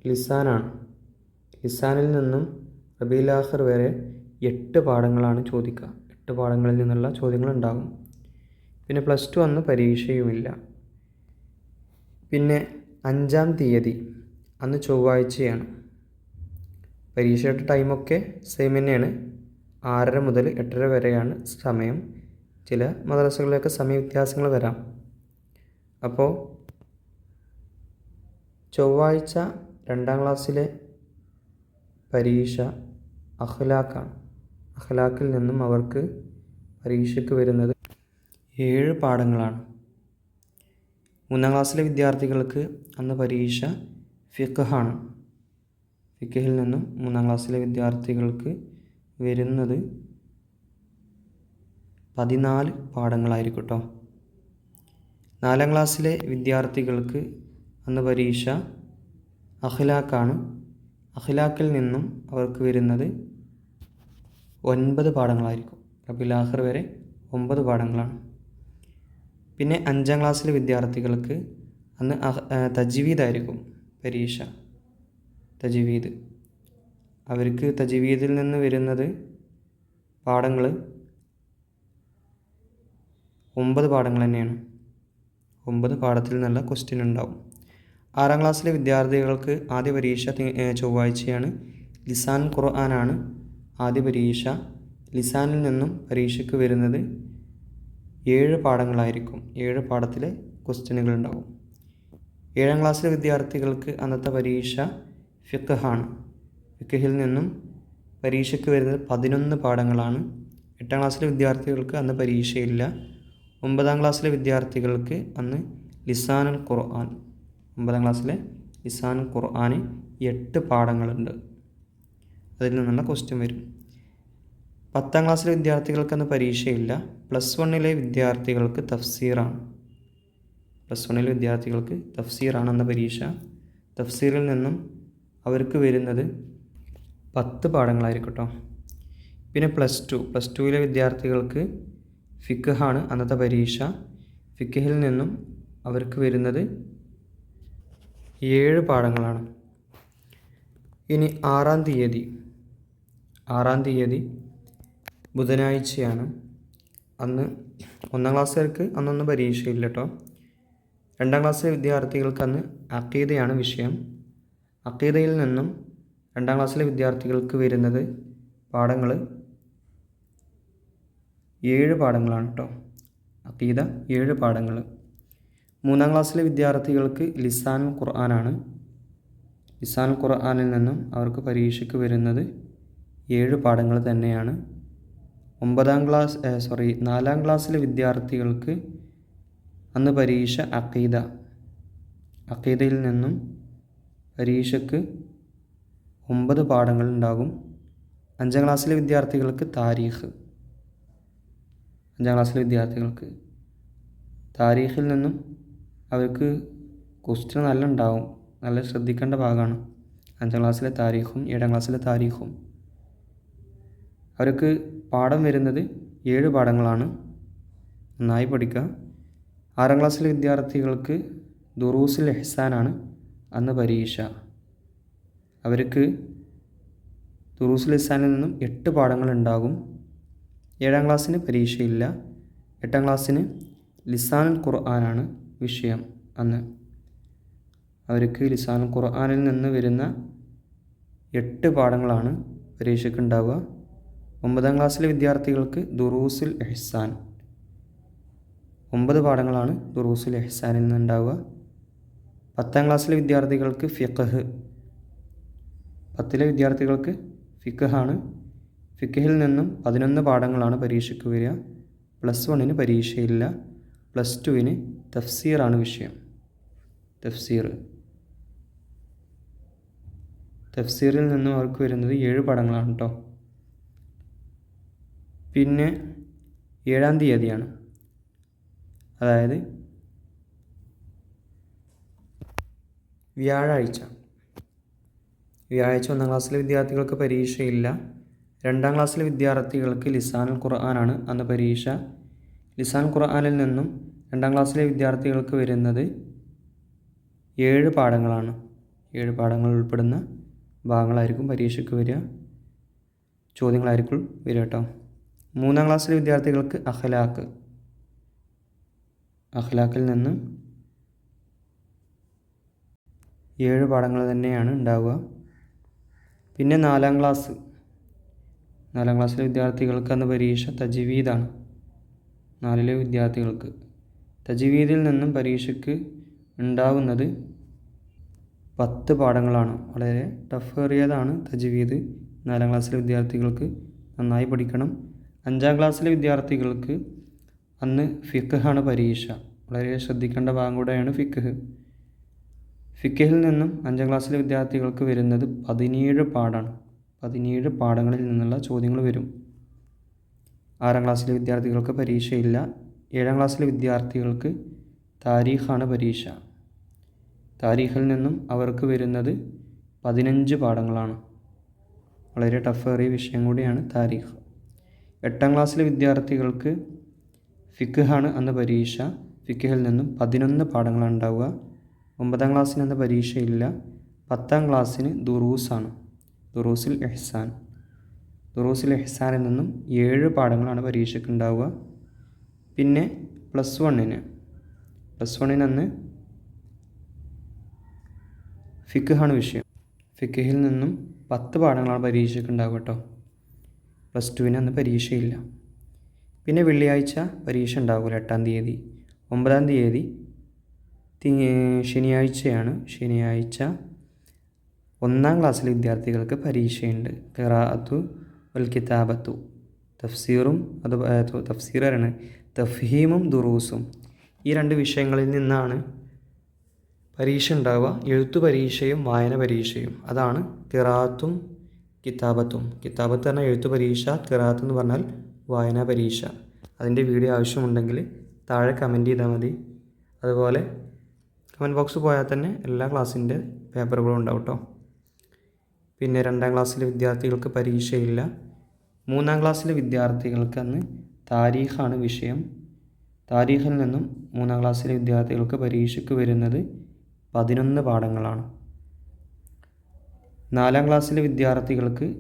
ലിസാനാണ്. ലിസാനിൽ നിന്നും റബീലാഹർ വരെ എട്ട് പാഠങ്ങളാണ് ചോദിക്കുക. എട്ട് പാഠങ്ങളിൽ നിന്നുള്ള ചോദ്യങ്ങൾ ഉണ്ടാകും. പിന്നെ പ്ലസ് ടു അന്ന് പരീക്ഷയുമില്ല. പിന്നെ അഞ്ചാം തീയതി അന്ന് ചൊവ്വാഴ്ചയാണ്. പരീക്ഷയുടെ ടൈമൊക്കെ സെയിം തന്നെയാണ്. ആറര മുതൽ എട്ടര വരെയാണ് സമയം. ചില മദ്രസകളിലൊക്കെ സമയ വ്യത്യാസങ്ങൾ വരാം. അപ്പോൾ ചൊവ്വാഴ്ച രണ്ടാം ക്ലാസ്സിലെ പരീക്ഷ അഖ്ലാഖാണ്. അഖ്ലാഖിൽ നിന്നും അവർക്ക് പരീക്ഷയ്ക്ക് വരുന്നത് ഏഴ് പാഠങ്ങളാണ്. മൂന്നാം ക്ലാസ്സിലെ വിദ്യാർത്ഥികൾക്ക് അന്ന് പരീക്ഷ ഫിഖാണ് ഫിഖഹിൽ നിന്നും മൂന്നാം ക്ലാസ്സിലെ വിദ്യാർത്ഥികൾക്ക് വരുന്നത് പതിനാല് പാഠങ്ങളായിരിക്കും കേട്ടോ നാലാം ക്ലാസ്സിലെ വിദ്യാർത്ഥികൾക്ക് അന്ന് പരീക്ഷ അഖിലാക്കാണ്. അഖിലാക്കിൽ നിന്നും അവർക്ക് വരുന്നത് ഒൻപത് പാഠങ്ങളായിരിക്കും. റബിലാഹർ വരെ ഒമ്പത് പാഠങ്ങളാണ്. പിന്നെ അഞ്ചാം ക്ലാസ്സിലെ വിദ്യാർത്ഥികൾക്ക് അന്ന് തജ്വീദായിരിക്കും പരീക്ഷ. തജ്വീദ്. അവർക്ക് തജ്വീദിൽ നിന്ന് വരുന്നത് പാഠങ്ങൾ ഒമ്പത് പാഠങ്ങൾ തന്നെയാണ്. ഒമ്പത് പാഠത്തിൽ നിന്നുള്ള ക്വസ്റ്റ്യൻ ഉണ്ടാവും. ആറാം ക്ലാസ്സിലെ വിദ്യാർത്ഥികൾക്ക് ആദ്യ പരീക്ഷ ചൊവ്വാഴ്ചയാണ്. ലിസാൻ ഖുർആനാണ് ആദ്യ പരീക്ഷ. ലിസാനിൽ നിന്നും പരീക്ഷയ്ക്ക് വരുന്നത് ഏഴ് പാഠങ്ങളായിരിക്കും. ഏഴ് പാഠത്തിലെ ക്വസ്റ്റ്യനുകൾ ഉണ്ടാവും. ഏഴാം ക്ലാസ്സിലെ വിദ്യാർത്ഥികൾക്ക് അന്നത്തെ പരീക്ഷ ഫിഖഹാണ് ഫിഖഹിൽ നിന്നും പരീക്ഷയ്ക്ക് വരുന്നത് പതിനൊന്ന് പാഠങ്ങളാണ്. എട്ടാം ക്ലാസ്സിലെ വിദ്യാർത്ഥികൾക്ക് അന്ന് പരീക്ഷയില്ല. ഒമ്പതാം ക്ലാസ്സിലെ വിദ്യാർത്ഥികൾക്ക് അന്ന് ലിസാനുൽ ഖുർആൻ ഒമ്പതാം ക്ലാസ്സിലെ ലിസാൻ ഖുർആന് എട്ട് പാഠങ്ങളുണ്ട്. അതിൽ നിന്നുള്ള ക്വസ്റ്റ്യൻ വരും. പത്താം ക്ലാസ്സിലെ വിദ്യാർത്ഥികൾക്ക് അന്ന് പരീക്ഷയില്ല. പ്ലസ് വണ്ണിലെ വിദ്യാർത്ഥികൾക്ക് തഫ്സീറാണ്. പ്ലസ് വണ്ണിലെ വിദ്യാർത്ഥികൾക്ക് തഫ്സീറാണ് അന്ന പരീക്ഷ. തഫ്സീറിൽ നിന്നും അവർക്ക് വരുന്നത് പത്ത് പാഠങ്ങളായിരിക്കും കേട്ടോ പിന്നെ പ്ലസ് ടു പ്ലസ് ടുവിലെ വിദ്യാർത്ഥികൾക്ക് ഫിഖാണ് അന്നത്തെ പരീക്ഷ. ഫിഖിൽ നിന്നും അവർക്ക് വരുന്നത് ഏഴ് പാഠങ്ങളാണ്. ഇനി ആറാം തീയതി. ആറാം തീയതി ബുധനാഴ്ചയാണ്. അന്ന് ഒന്നാം ക്ലാസ്സുകാർക്ക് അന്നൊന്നും പരീക്ഷയില്ല കേട്ടോ രണ്ടാം ക്ലാസ്സിലെ വിദ്യാർത്ഥികൾക്ക് അന്ന് അക്കീതയാണ് വിഷയം. അക്കീതയിൽ നിന്നും രണ്ടാം ക്ലാസ്സിലെ വിദ്യാർത്ഥികൾക്ക് വരുന്നത് പാഠങ്ങൾ ഏഴ് പാഠങ്ങളാണ് കേട്ടോ അക്കീത ഏഴ് പാഠങ്ങൾ മൂന്നാം ക്ലാസ്സിലെ വിദ്യാർത്ഥികൾക്ക് ലിസാനുൽ ഖുർആനാണ്. ലിസാൻ ഖുർആനിൽ നിന്നും അവർക്ക് പരീക്ഷയ്ക്ക് വരുന്നത് ഏഴ് പാഠങ്ങൾ തന്നെയാണ്. ഒമ്പതാം ക്ലാസ് സോറി നാലാം ക്ലാസ്സിലെ വിദ്യാർത്ഥികൾക്ക് അന്ന് പരീക്ഷ അക്കീദ. അക്കീദയിൽ നിന്നും പരീക്ഷയ്ക്ക് ഒമ്പത് പാഠങ്ങൾ ഉണ്ടാകും. അഞ്ചാം ക്ലാസ്സിലെ വിദ്യാർത്ഥികൾക്ക് താരീഖ്. അഞ്ചാം ക്ലാസ്സിലെ വിദ്യാർത്ഥികൾക്ക് താരീഖിൽ നിന്നും അവർക്ക് ക്വസ്റ്റ്യൻ നല്ല ഉണ്ടാവും നല്ല ശ്രദ്ധിക്കേണ്ട ഭാഗമാണ് അഞ്ചാം ക്ലാസ്സിലെ താരീഖും ഏഴാം ക്ലാസ്സിലെ താരീഖും. അവർക്ക് പാഠം വരുന്നത് ഏഴ് പാഠങ്ങളാണ്. നന്നായി പഠിക്കുക ആറാം ക്ലാസ്സിലെ വിദ്യാർത്ഥികൾക്ക് ദുറൂസിൽ എഹ്സാനാണ് അന്ന് പരീക്ഷ. അവർക്ക് ദുറൂസുൽ എഹ്സാനിൽ നിന്നും എട്ട് പാഠങ്ങളുണ്ടാകും. ഏഴാം ക്ലാസ്സിന് പരീക്ഷയില്ല. എട്ടാം ക്ലാസ്സിന് ലിസാനുൽ ഖുർആനാണ് വിഷയം അന്ന്. അവർക്ക് ലിസാനുൽ ഖുർആനിൽ നിന്ന് വരുന്ന എട്ട് പാഠങ്ങളാണ് പരീക്ഷയ്ക്ക് ഉണ്ടാവുക. ഒമ്പതാം ക്ലാസ്സിലെ വിദ്യാർത്ഥികൾക്ക് ദുറൂസുൽ എഹ്സാൻ. ഒമ്പത് പാഠങ്ങളാണ് ദുറൂസുൽ എഹ്സാനിൽ നിന്ന് ഉണ്ടാവുക. പത്താം ക്ലാസ്സിലെ വിദ്യാർത്ഥികൾക്ക് ഫിഖഹ്. പത്തിലെ വിദ്യാർത്ഥികൾക്ക് ഫിഖഹാണ് ഫിഖഹിൽ നിന്നും പതിനൊന്ന് പാഠങ്ങളാണ് പരീക്ഷയ്ക്ക് വരിക. പ്ലസ് വണ്ണിന് പരീക്ഷയില്ല. പ്ലസ് ടുവിന് തഫ്സീറാണ് വിഷയം. തഫ്സീർ. തഫ്സീറിൽ നിന്നും അവർക്ക് വരുന്നത് ഏഴ് പാഠങ്ങളാണ് കേട്ടോ പിന്നെ ഏഴാം തീയതിയാണ്. അതായത് വ്യാഴാഴ്ച. വ്യാഴാഴ്ച ഒന്നാം ക്ലാസ്സിലെ വിദ്യാർത്ഥികൾക്ക് പരീക്ഷയില്ല. രണ്ടാം ക്ലാസ്സിലെ വിദ്യാർത്ഥികൾക്ക് ലിസാനുൽ ഖുർആനാണ് അന്ന് പരീക്ഷ. ലിസാൻ ഖുർആനിൽ നിന്നും രണ്ടാം ക്ലാസ്സിലെ വിദ്യാർത്ഥികൾക്ക് വരുന്നത് ഏഴ് പാഠങ്ങളാണ്. ഏഴ് പാഠങ്ങൾ ഉൾപ്പെടുന്ന ഭാഗങ്ങളായിരിക്കും പരീക്ഷയ്ക്ക് വരിക. ചോദ്യങ്ങളായിരിക്കും വരിക കേട്ടോ. മൂന്നാം ക്ലാസ്സിലെ വിദ്യാർത്ഥികൾക്ക് അഖലാക്ക് അഖ്ലാഖിൽ നിന്ന് ഏഴ് പാഠങ്ങൾ തന്നെയാണ് ഉണ്ടാവുക. പിന്നെ നാലാം ക്ലാസ് നാലാം ക്ലാസ്സിലെ വിദ്യാർത്ഥികൾക്ക് അന്ന് പരീക്ഷ തജ്വീദാണ് നാലിലെ വിദ്യാർത്ഥികൾക്ക്. തജ്വീദിൽ നിന്നും പരീക്ഷയ്ക്ക് ഉണ്ടാവുന്നത് പത്ത് പാഠങ്ങളാണ്. വളരെ ടഫ് ഏറിയതാണ് തജ്വീദ് നാലാം ക്ലാസ്സിലെ വിദ്യാർത്ഥികൾക്ക് നന്നായി പഠിക്കണം. അഞ്ചാം ക്ലാസ്സിലെ വിദ്യാർത്ഥികൾക്ക് അന്ന് ഫിക്കഹാണ് പരീക്ഷ. വളരെ ശ്രദ്ധിക്കേണ്ട ഭാഗം കൂടെയാണ് ഫിക്കഹ് ഫിക്കഹിൽ നിന്നും അഞ്ചാം ക്ലാസ്സിലെ വിദ്യാർത്ഥികൾക്ക് വരുന്നത് പതിനേഴ് പാഠാണ്. പതിനേഴ് പാഠങ്ങളിൽ നിന്നുള്ള ചോദ്യങ്ങൾ വരും. ആറാം ക്ലാസ്സിലെ വിദ്യാർത്ഥികൾക്ക് പരീക്ഷയില്ല. ഏഴാം ക്ലാസ്സിലെ വിദ്യാർത്ഥികൾക്ക് താരീഖാണ് പരീക്ഷ. താരീഖിൽ നിന്നും അവർക്ക് വരുന്നത് പതിനഞ്ച് പാഠങ്ങളാണ്. വളരെ ടഫേറിയ വിഷയം കൂടിയാണ് താരീഖ്. എട്ടാം ക്ലാസ്സിലെ വിദ്യാർത്ഥികൾക്ക് ഫിഖാണ് അന്ന് പരീക്ഷ. ഫിഖിൽ നിന്നും പതിനൊന്ന് പാഠങ്ങളാണ് ഉണ്ടാവുക. ഒമ്പതാം ക്ലാസ്സിന് അന്ന് പരീക്ഷയില്ല. പത്താം ക്ലാസ്സിന് ദുറൂസാണ്. ദുറൂസിൽ എഹ്സാൻ. ദുറൂസിൽ എഹ്സാനിൽ നിന്നും ഏഴ് പാഠങ്ങളാണ് പരീക്ഷയ്ക്ക് ഉണ്ടാവുക പിന്നെ പ്ലസ് വണ്ണിന്. പ്ലസ് വണ്ണിന് അന്ന് ഫിഖാണ് വിഷയം. ഫിഖിൽ നിന്നും പത്ത് പാഠങ്ങളാണ് പരീക്ഷയ്ക്ക് ഉണ്ടാവുക കേട്ടോ പ്ലസ് ടുവിന് അന്ന് പരീക്ഷയില്ല. പിന്നെ വെള്ളിയാഴ്ച പരീക്ഷ ഉണ്ടാവില്ല എട്ടാം തീയതി. ഒമ്പതാം തീയതി ശനിയാഴ്ചയാണ്. ശനിയാഴ്ച ഒന്നാം ക്ലാസ്സിലെ വിദ്യാർത്ഥികൾക്ക് പരീക്ഷയുണ്ട്. ഖിറാഅത്തു വൽ കിതാബത്തു. തഫ്സീറും അത് തഫ്സീറാണ് തഫ്ഹീമും ദുറൂസും. ഈ രണ്ട് വിഷയങ്ങളിൽ നിന്നാണ് പരീക്ഷ ഉണ്ടാവുക. എഴുത്തു പരീക്ഷയും വായന പരീക്ഷയും. അതാണ് കിറാത്തും കിതാബത്തും. കിതാബത്ത് പറഞ്ഞാൽ എഴുത്തു പരീക്ഷ കിറാത്ത് എന്ന് പറഞ്ഞാൽ വായനാ പരീക്ഷ. അതിന്റെ വീഡിയോ ആവശ്യമുണ്ടെങ്കിൽ താഴെ കമന്റ് ചെയ്താൽ മതി. അതുപോലെ കമന്റ് ബോക്സ് പോയാൽ തന്നെ എല്ലാ ക്ലാസ്സിന്റെ പേപ്പറുകളും ഉണ്ടാവും കേട്ടോ. പിന്നെ രണ്ടാം ക്ലാസ്സിലെ വിദ്യാർത്ഥികൾക്ക് പരീക്ഷയില്ല. മൂന്നാം ക്ലാസ്സിലെ വിദ്യാർത്ഥികൾക്ക് അന്ന് താരീഖാണ് വിഷയം. താരീഖിൽ നിന്നും മൂന്നാം ക്ലാസ്സിലെ വിദ്യാർത്ഥികൾക്ക് പരീക്ഷയ്ക്ക് വരുന്നത് പതിനൊന്ന് പാഠങ്ങളാണ്. നാലാം ക്ലാസ്സിലെ വിദ്യാർത്ഥികൾക്ക്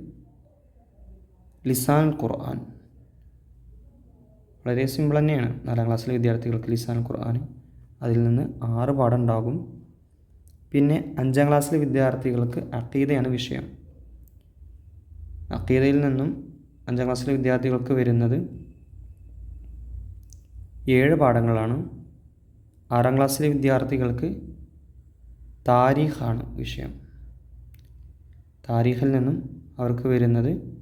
ലിസാൻ ഖുർആൻ. വളരെ സിമ്പിൾ തന്നെയാണ്. നാലാം ക്ലാസ്സിലെ വിദ്യാർത്ഥികൾക്ക് ലിസാൻ ഖുർആൻ. അതിൽ നിന്ന് ആറ് പാഠം ഉണ്ടാകും. പിന്നെ അഞ്ചാം ക്ലാസ്സിലെ വിദ്യാർത്ഥികൾക്ക് അക്കീതയാണ് വിഷയം. അക്കീതയിൽ നിന്നും അഞ്ചാം ക്ലാസ്സിലെ വിദ്യാർത്ഥികൾക്ക് വരുന്നത് ഏഴ് പാഠങ്ങളാണ്. ആറാം ക്ലാസ്സിലെ വിദ്യാർത്ഥികൾക്ക് താരീഖാണ് വിഷയം. താരീഖിൽ നിന്നും അവർക്ക് വരുന്നത്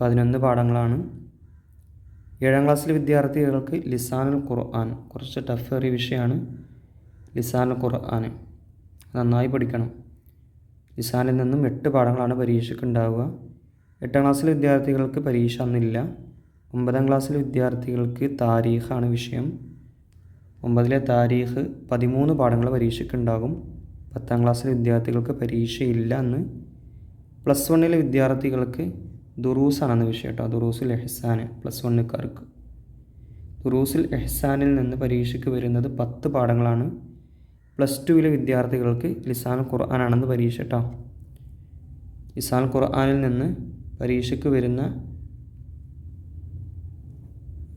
പതിനൊന്ന് പാഠങ്ങളാണ്. ഏഴാം ക്ലാസ്സിലെ വിദ്യാർത്ഥികൾക്ക് ലിസാനുൽ ഖുർആൻ കുറച്ച് ടഫേറിയ വിഷയമാണ്. ലിസാനുൽ ഖുർആൻ നന്നായി പഠിക്കണം. ലിസാനിൽ നിന്നും എട്ട് പാഠങ്ങളാണ് പരീക്ഷയ്ക്ക് ഉണ്ടാവുക എട്ടാം ക്ലാസ്സിലെ വിദ്യാർത്ഥികൾക്ക് പരീക്ഷ അന്നില്ല. ഒമ്പതാം ക്ലാസ്സിലെ വിദ്യാർത്ഥികൾക്ക് താരീഖാണ് വിഷയം. ഒമ്പതിലെ താരീഖ് പതിമൂന്ന് പാഠങ്ങൾ പരീക്ഷയ്ക്ക് ഉണ്ടാകും പത്താം ക്ലാസ്സിലെ വിദ്യാർത്ഥികൾക്ക് പരീക്ഷയില്ല അന്ന്. പ്ലസ് വണ്ണിലെ വിദ്യാർത്ഥികൾക്ക് ദുറൂസാണെന്ന് വിഷയം കേട്ടോ. ദുറൂസിൽ എഹ്സാൻ പ്ലസ് വണ്ണുകാർക്ക് ദുറൂസിൽ എഹ്സാനിൽ നിന്ന് പരീക്ഷയ്ക്ക് വരുന്നത് പത്ത് പാഠങ്ങളാണ്. പ്ലസ് ടുവിലെ വിദ്യാർത്ഥികൾക്ക് ലിസാൻ ഖുർആനാണെന്ന് പരീക്ഷ കേട്ടോ ലിസാൻ ഖുർആാനിൽ നിന്ന് പരീക്ഷയ്ക്ക് വരുന്ന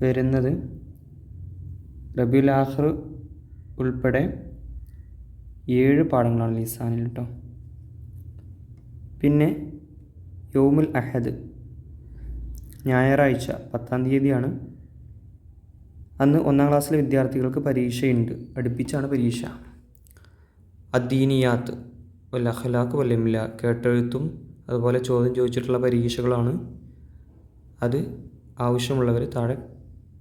വരുന്നത് റബിയുൽ ആഖർ ഉൾപ്പെടെ ഏഴ് പാഠങ്ങളാണ് ലിസാനിൽ കേട്ടോ പിന്നെ യോമുൽ അഹദ് ഞായറാഴ്ച പത്താം തീയതിയാണ്. അന്ന് ഒന്നാം ക്ലാസ്സിലെ വിദ്യാർത്ഥികൾക്ക് പരീക്ഷയുണ്ട്. അടുപ്പിച്ചാണ് പരീക്ഷ. അദ്ദീനിയാത്ത് വല്ല അഖലാക്ക് വല്ലമില്ല കേട്ടെഴുത്തും അതുപോലെ ചോദ്യം ചോദിച്ചിട്ടുള്ള പരീക്ഷകളാണ് അത് ആവശ്യമുള്ളവർ താഴെ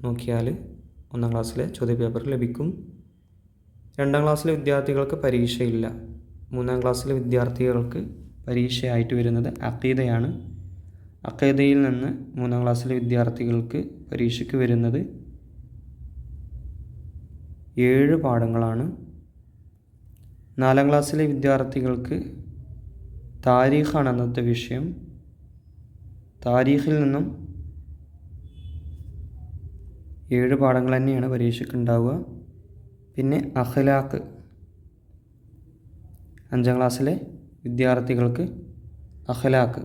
നോക്കിയാൽ ഒന്നാം ക്ലാസ്സിലെ ചോദ്യപേപ്പർ ലഭിക്കും. രണ്ടാം ക്ലാസ്സിലെ വിദ്യാർത്ഥികൾക്ക് പരീക്ഷയില്ല. മൂന്നാം ക്ലാസ്സിലെ വിദ്യാർത്ഥികൾക്ക് പരീക്ഷയായിട്ട് വരുന്നത് അക്കീതയാണ് അക്കീതയിൽ നിന്ന് മൂന്നാം ക്ലാസ്സിലെ വിദ്യാർത്ഥികൾക്ക് പരീക്ഷയ്ക്ക് വരുന്നത് ഏഴ് പാഠങ്ങളാണ്. നാലാം ക്ലാസ്സിലെ വിദ്യാർത്ഥികൾക്ക് താരീഖാണ് അന്നത്തെ വിഷയം. താരീഖിൽ നിന്നും ഏഴ് പാഠങ്ങൾ തന്നെയാണ് പരീക്ഷയ്ക്ക് ഉണ്ടാവുക പിന്നെ അഖലാക്ക് അഞ്ചാം ക്ലാസ്സിലെ വിദ്യാർത്ഥികൾക്ക് അഖലാക്ക്.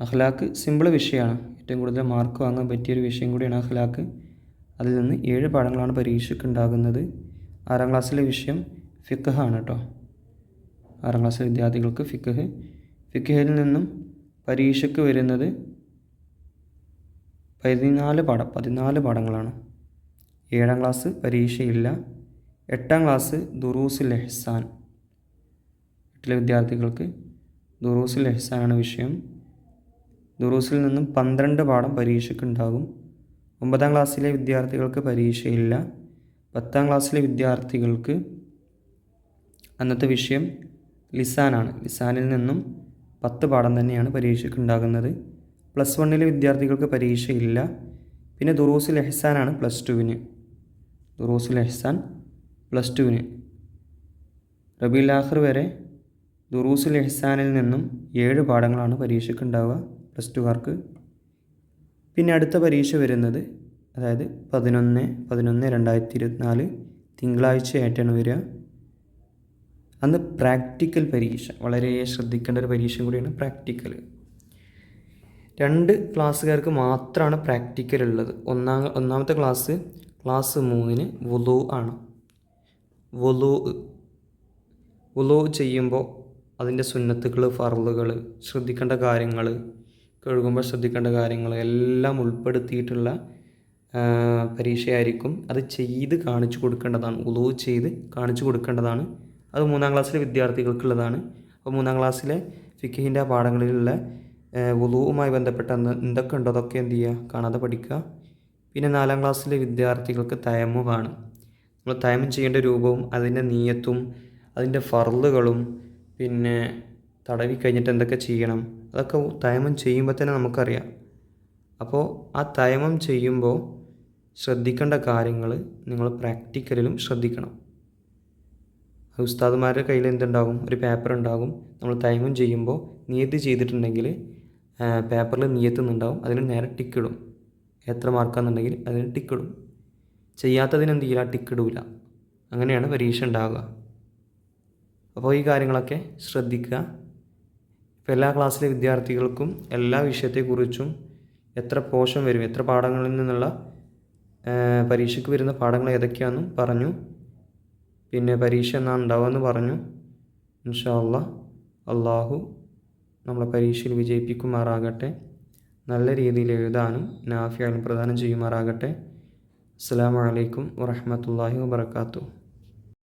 അഖലാക്ക് സിമ്പിൾ വിഷയമാണ്. ഏറ്റവും കൂടുതൽ മാർക്ക് വാങ്ങാൻ പറ്റിയൊരു വിഷയം കൂടിയാണ് അഖലാക്ക്. അതിൽ നിന്ന് ഏഴ് പാഠങ്ങളാണ് പരീക്ഷയ്ക്ക് ഉണ്ടാകുന്നത് ആറാം ക്ലാസ്സിലെ വിഷയം ഫിക്കഹാണ് കേട്ടോ. ആറാം ക്ലാസ്സിലെ വിദ്യാർത്ഥികൾക്ക് ഫിക്കഹ് ഫിക്കഹയിൽ നിന്നും പരീക്ഷയ്ക്ക് വരുന്നത് പതിനാല് പാഠം പതിനാല് പാഠങ്ങളാണ്. ഏഴാം ക്ലാസ് പരീക്ഷയില്ല. എട്ടാം ക്ലാസ് ദുറൂസുൽ എഹ്സാൻ. എട്ടിലെ വിദ്യാർത്ഥികൾക്ക് ദുറൂസുൽ ആണ് വിഷയം. ദുറൂസിൽ നിന്നും പന്ത്രണ്ട് പാഠം പരീക്ഷയ്ക്ക് ഉണ്ടാകും. ഒമ്പതാം ക്ലാസ്സിലെ വിദ്യാർത്ഥികൾക്ക് പരീക്ഷയില്ല. പത്താം ക്ലാസ്സിലെ വിദ്യാർത്ഥികൾക്ക് അന്നത്തെ വിഷയം ലിസാനാണ്. ലിസാനിൽ നിന്നും പത്ത് പാഠം തന്നെയാണ് പരീക്ഷയ്ക്ക് ഉണ്ടാകുന്നത്. പ്ലസ് വണ്ണിലെ വിദ്യാർത്ഥികൾക്ക് പരീക്ഷയില്ല പിന്നെ ദുറൂസുൽ എഹ്സാനാണ് പ്ലസ് ടുവിന്. ദുറൂസുൽ എഹ്സാൻ പ്ലസ് ടുവിന്. റബീൽ ആഖർ വരെ ദുറൂസുൽ എഹ്സാനിൽ നിന്നും ഏഴ് പാഠങ്ങളാണ് പരീക്ഷയ്ക്ക് ഉണ്ടാവുക പ്ലസ് ടുകാർക്ക്. പിന്നെ അടുത്ത പരീക്ഷ വരുന്നത് അതായത് പതിനൊന്ന് പതിനൊന്ന് രണ്ടായിരത്തി ഇരുപത്തിനാല് തിങ്കളാഴ്ചയായിട്ടാണ് വരിക. അന്ന് പ്രാക്ടിക്കൽ പരീക്ഷ വളരെ ശ്രദ്ധിക്കേണ്ട ഒരു പരീക്ഷ കൂടിയാണ് പ്രാക്ടിക്കൽ രണ്ട് ക്ലാസ്സുകാർക്ക് മാത്രമാണ് പ്രാക്ടിക്കൽ ഉള്ളത്. ഒന്നാം ഒന്നാമത്തെ ക്ലാസ് ക്ലാസ് മൂന്നിന് വുലു ആണ്. വുലു വുലു ചെയ്യുമ്പോൾ അതിന്റെ സുന്നത്തുകൾ ഫറലുകൾ ശ്രദ്ധിക്കേണ്ട കാര്യങ്ങൾ കഴുകുമ്പോൾ ശ്രദ്ധിക്കേണ്ട കാര്യങ്ങൾ എല്ലാം ഉൾപ്പെടുത്തിയിട്ടുള്ള പരീക്ഷയായിരിക്കും അത് ചെയ്ത് കാണിച്ചു കൊടുക്കേണ്ടതാണ് ഉളവ് ചെയ്ത് കാണിച്ചു കൊടുക്കേണ്ടതാണ്. അത് മൂന്നാം ക്ലാസ്സിലെ വിദ്യാർത്ഥികൾക്കുള്ളതാണ്. അപ്പോൾ മൂന്നാം ക്ലാസ്സിലെ ഫിക്കിഹിന്റെ പാഠങ്ങളിലുള്ള ഉളവുമായി ബന്ധപ്പെട്ട എന്തൊക്കെ ഉണ്ടോ അതൊക്കെ എന്ത് ചെയ്യുക? കാണാതെ പഠിക്കുക. പിന്നെ നാലാം ക്ലാസ്സിലെ വിദ്യാർത്ഥികൾക്ക് തയമ്മുമാണ് നമ്മൾ തയമം ചെയ്യേണ്ട രൂപവും അതിന്റെ നീയത്തും അതിന്റെ ഫറലുകളും പിന്നെ തടവി കഴിഞ്ഞിട്ട് എന്തൊക്കെ ചെയ്യണം അതൊക്കെ തയമം ചെയ്യുമ്പോൾ തന്നെ നമുക്കറിയാം. അപ്പോൾ ആ തയമം ചെയ്യുമ്പോൾ ശ്രദ്ധിക്കേണ്ട കാര്യങ്ങൾ നിങ്ങൾ പ്രാക്ടിക്കലിലും ശ്രദ്ധിക്കണം. ഉസ്താദുമാരുടെ കയ്യിൽ എന്തുണ്ടാകും? ഒരു പേപ്പർ ഉണ്ടാകും. നമ്മൾ തൈമും ചെയ്യുമ്പോൾ നിയത്ത് ചെയ്തിട്ടുണ്ടെങ്കിൽ പേപ്പറിൽ നിയത്തുന്നുണ്ടാവും അതിന് നേരെ ടിക്കിടും എത്ര മാർക്കാണെന്നുണ്ടെങ്കിൽ അതിന് ടിക്കിടും ചെയ്യാത്തതിന് എന്ത് ചെയ്യില്ല? ടിക്കിടൂല അങ്ങനെയാണ് പരീക്ഷ ഉണ്ടാവുക. അപ്പോൾ ഈ കാര്യങ്ങളൊക്കെ ശ്രദ്ധിക്കുക. ഇപ്പോൾ എല്ലാ ക്ലാസ്സിലെ വിദ്യാർത്ഥികൾക്കും എല്ലാ വിഷയത്തെക്കുറിച്ചും എത്ര പോഷം വരും എത്ര പാഠങ്ങളിൽ നിന്നുള്ള പരീക്ഷയ്ക്ക് വരുന്ന പാഠങ്ങൾ ഏതൊക്കെയാണെന്നും പറഞ്ഞു. പിന്നെ പരീക്ഷ എന്നാ ഉണ്ടാവുമെന്ന് പറഞ്ഞു. ഇൻഷാ അള്ളാ അള്ളാഹു നമ്മളെ പരീക്ഷയിൽ വിജയിപ്പിക്കുമാറാകട്ടെ. നല്ല രീതിയിൽ എഴുതാനും നാഫിയാലും പ്രദാനം ചെയ്യുമാറാകട്ടെ. അസ്സാം വലൈക്കും വറഹമത്തല്ലാഹി വാബർക്കാത്തു